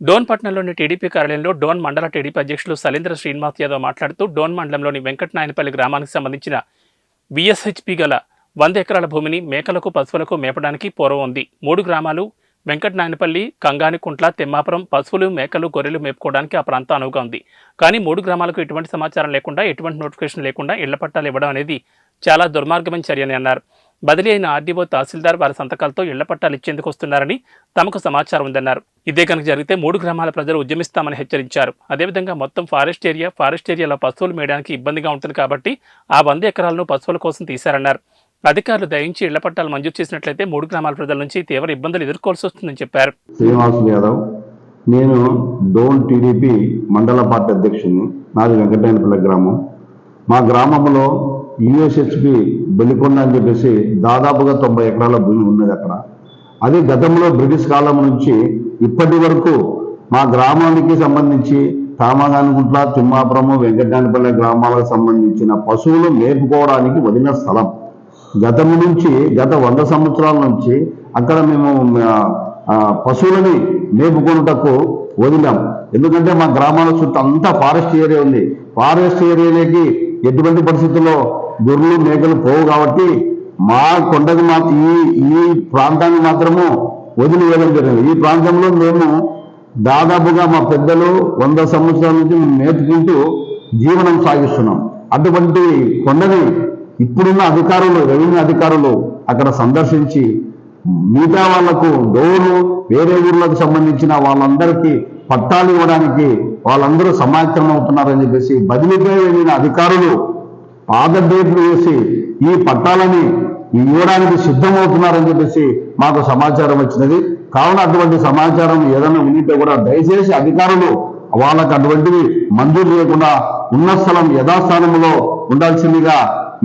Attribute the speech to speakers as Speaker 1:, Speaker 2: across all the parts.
Speaker 1: డోన్ పట్టణంలోని టీడీపీ కార్యాలయంలో డోన్ మండల టీడీపీ అధ్యక్షులు సలీంద్ర శ్రీనివాస్ యాదవ్ మాట్లాడుతూ డోన్ మండలంలోని వెంకటనాయనపల్లి గ్రామానికి సంబంధించిన విఎస్హెచ్పి గల వంద ఎకరాల భూమిని మేకలకు పశువులకు మేపడానికి పూర్వం ఉంది. మూడు గ్రామాలు వెంకటనాయనపల్లి కంగానికుంట్ల తెమ్మాపురం పశువులు మేకలు గొర్రెలు మేపుకోవడానికి ఆ ప్రాంతం అనువుగా ఉంది. కానీ మూడు గ్రామాలకు ఎటువంటి సమాచారం లేకుండా ఎటువంటి నోటిఫికేషన్ లేకుండా ఇళ్ళ పట్టాలు ఇవ్వడం అనేది చాలా దుర్మార్గమైన చర్యని అన్నారు. బదిలీ అయిన ఆర్డీఓ తహసీల్దార్ వారి సంతకాలతో ఇళ్ళ పట్టాలు ఇచ్చేందుకు వస్తున్నారని తమకు సమాచారం ఉందన్నారు. ఇదే కనుక జరిగితే మూడు గ్రామాల ప్రజలు ఉద్యమిస్తామని హెచ్చరించారు. అదేవిధంగా మొత్తం ఫారెస్ట్ ఏరియా ఫారెస్ట్ ఏరియాలో పశువులు మేయడానికి ఇబ్బందిగా ఉంటుంది కాబట్టి ఆ వంద ఎకరాలను పశువుల కోసం తీశారన్నారు. అధికారులు దయించి ఇళ్ళ పట్టాలు మంజూరు చేసినట్లయితే మూడు గ్రామాల ప్రజల నుంచి తీవ్ర ఇబ్బందులు ఎదుర్కోవాల్సి వస్తుందని చెప్పారు.
Speaker 2: శ్రీనివాస్ యాదవ్ నేను డోన్ టీడీపీ మండల పార్టీ అధ్యక్షుడిని నాది వెంకటేనపల్లి గ్రామం. మా గ్రామంలో యుఎస్హెచ్పి బెల్లికొండ అని చెప్పేసి దాదాపుగా తొంభై ఎకరాల భూమి ఉన్నది అక్కడ. అది గతంలో బ్రిటిష్ కాలం నుంచి ఇప్పటి వరకు మా గ్రామానికి సంబంధించి తామగానుగుంట్ల తిమ్మాపురము వెంకటానపల్లి గ్రామాలకు సంబంధించిన పశువులు మేపుకోవడానికి వదిలిన స్థలం. గతం నుంచి గత వంద సంవత్సరాల నుంచి అక్కడ మేము పశువులని మేపుకొనుటకు వదిలాం. ఎందుకంటే మా గ్రామాల చుట్టూ అంతా ఫారెస్ట్ ఏరియా ఉంది. ఫారెస్ట్ ఏరియాలోకి ఎటువంటి పరిస్థితుల్లో గొర్రెలు మేకలు పోవు కాబట్టి మా కొండకు మా ఈ ఈ ప్రాంతాన్ని మాత్రము వదిలివేయడం జరిగింది. ఈ ప్రాంతంలో మేము దాదాపుగా మా పెద్దలు వంద సంవత్సరాల నుంచి నేర్చుకుంటూ జీవనం సాగిస్తున్నాం. అటువంటి కొండని ఇప్పుడున్న అధికారులు రెవెన్యూ అధికారులు అక్కడ సందర్శించి మిగతా వాళ్ళకు డోర్లు వేరే ఊర్లకు సంబంధించిన వాళ్ళందరికీ పట్టాలు ఇవ్వడానికి వాళ్ళందరూ సమాయత్తం అవుతున్నారని చెప్పేసి బదిలీపై వెళ్ళిన అధికారులు పాదడేట్లు వేసి ఈ పట్టాలని ఇవ్వడానికి సిద్ధమవుతున్నారని చెప్పేసి మాకు సమాచారం వచ్చినది. కావున అటువంటి సమాచారం ఏదైనా ఉంటే కూడా దయచేసి అధికారులు వాళ్ళకు అటువంటివి మంజూరు చేయకుండా ఉన్న స్థలం యథాస్థానంలో ఉండాల్సిందిగా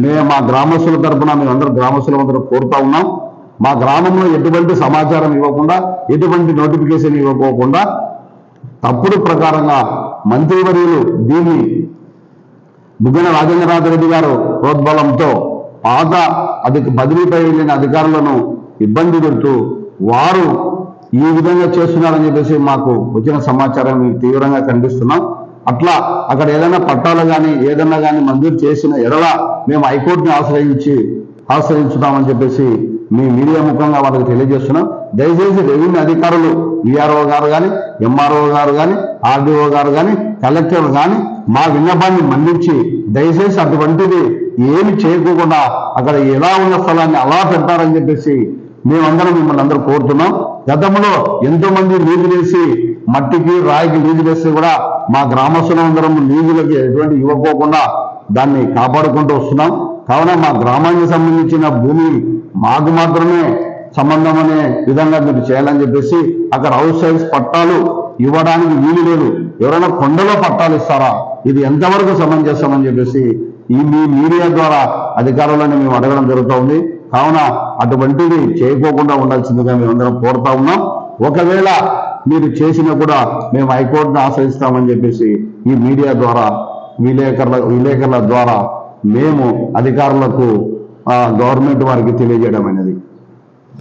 Speaker 2: మేము మా గ్రామస్తుల తరపున మేమందరం గ్రామస్తులం అందరూ కోరుతా ఉన్నాం. మా గ్రామంలో ఎటువంటి సమాచారం ఇవ్వకుండా ఎటువంటి నోటిఫికేషన్ ఇవ్వకోకుండా తప్పుడు ప్రకారంగా మంత్రివర్యులు దీన్ని బుగ్గన రాజేంద్రనాథ్ రెడ్డి గారు ప్రోద్బలంతో పాత అధిక బదిలీపై వెళ్ళిన అధికారులను ఇబ్బంది పెడుతూ వారు ఈ విధంగా చేస్తున్నారని చెప్పేసి మాకు వచ్చిన సమాచారం తీవ్రంగా ఖండిస్తున్నాం అట్లా అక్కడ ఏదైనా పట్టాలు కానీ ఏదన్నా కానీ మంజూరు చేసిన ఎడల మేము హైకోర్టుని ఆశ్రయించి ఆశ్రయించుతామని చెప్పేసి మీ మీడియా ముఖంగా వాళ్ళకి తెలియజేస్తున్నాం. దయచేసి రెవెన్యూ అధికారులు విఆర్ఓ గారు కానీ ఎంఆర్ఓ గారు కానీ ఆర్డీఓ గారు కానీ కలెక్టర్ కానీ మా విన్నపాన్ని మన్నించి దయచేసి అటువంటిది ఏమి చేయకోకుండా అక్కడ ఎలా ఉన్న స్థలాన్ని అలా పెడతారని చెప్పేసి మేమందరం మిమ్మల్ని అందరూ కోరుతున్నాం. గతంలో ఎంతో మంది లీజులేసి మట్టికి రాయికి లీజులేసి కూడా మా గ్రామస్తులందరం లీజులకి ఎటువంటి ఇవ్వకోకుండా దాన్ని కాపాడుకుంటూ వస్తున్నాం. కావున మా గ్రామానికి సంబంధించిన భూమి మాకు మాత్రమే సంబంధం అనే విధంగా మీరు చేయాలని చెప్పేసి అక్కడ హౌస్ సైన్స్ పట్టాలు ఇవ్వడానికి వీలు లేదు. ఎవరైనా కొండలో పట్టాలు ఇస్తారా? ఇది ఎంతవరకు సమంజసమని చెప్పేసి ఈ మీ మీడియా ద్వారా అధికారులను మేము అడగడం జరుగుతూ ఉంది కావున అటువంటిది చేయకోకుండా ఉండాల్సిందిగా మేమందరం కోరుతా ఉన్నాం. ఒకవేళ మీరు చేసినా కూడా మేము హైకోర్టును ఆశ్రయిస్తామని చెప్పేసి ఈ మీడియా ద్వారా విలేకరుల విలేకరుల ద్వారా మేము అధికారులకు గవర్నమెంట్ వారికి తెలియజేయడం అనేది.